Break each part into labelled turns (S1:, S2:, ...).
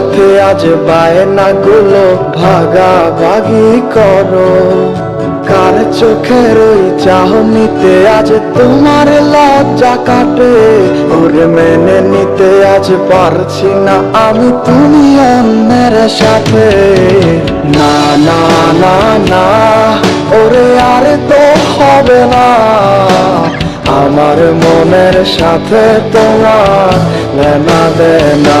S1: সাথে আজ বায়নাগুলো ভাগাভাগি করো। কার চোখের ওই চাহনিতে আজ তোমার লজ্জা কাটে? ওরে মেনে নিতে আজ পারছি না আমি তুমি অন্যের সাথে। না না না না, ওরে আর তো হবে না। আমার মনের সাথে তোমার লেনা দেনা।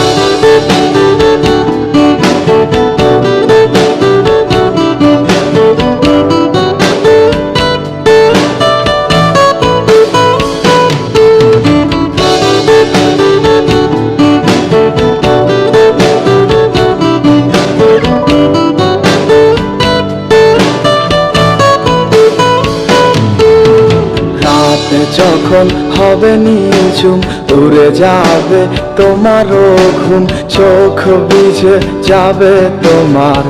S1: যখন হবে নিঝুম উড়ে যাবে তোমারও ঘুম, চোখ ভিজে যাবে তোমার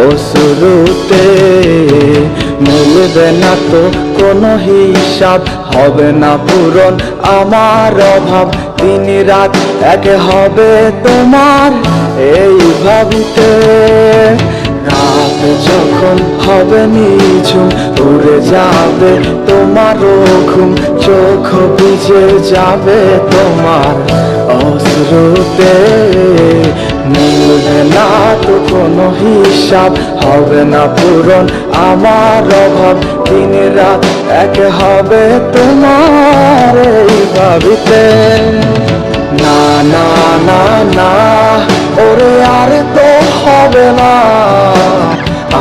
S1: অসুরুতে মিলবে না তো কোনো হিসাব, হবে না পূরণ আমার অভাব। দিন রাত এক হবে তোমার, এই ভাবিতে। রাত যখন হবে নিঝুম উড়ে যাবে তোমারও ঘুম, চোখ ভিজে যাবে তোমার অশ্রুতে। মিলবে না তো কোনো হিসাব, হবে না পূরণ আমার অভাব। দিন রাত এক হবে তোমার এই ভাবিতে। না না না না, ওরে আর তো হবে না।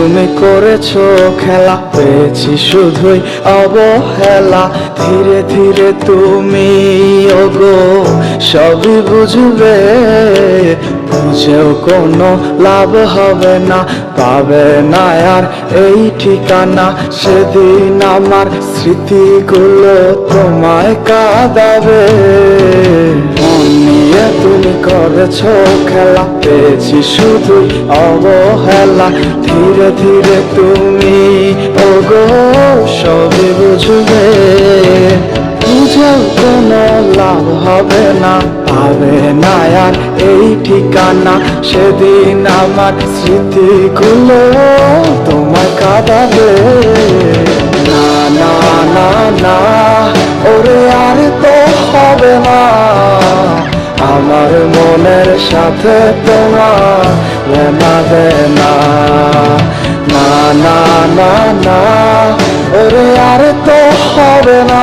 S1: তুমি করেছ খেলা পেয়েছি শুধুই অবহেলা। ধীরে ধীরে তুমি ওগো সবই বুঝবে। বুঝেও কোনো লাভ হবে না। পাবে না আর এই ঠিকানা। সেদিন আমার স্মৃতিগুলো তোমায় কাঁদাবে। নিয়ে তুমি করেছ খেলা। পেয়েছি শুধু অবহেলা। ধীরে ধীরে তুমি, ওগো, সবই বুঝবে। কোনো লাভ হবে না, পাবে না আর এই ঠিকানা। সেদিন আমার স্মৃতিগুলো তোমার কাঁদাবে। না না না না, ওরে আর তো হবে না। আমার মনের সাথে তোমার লেনা দেনা। না না না না, ওরে আর তো হবে না।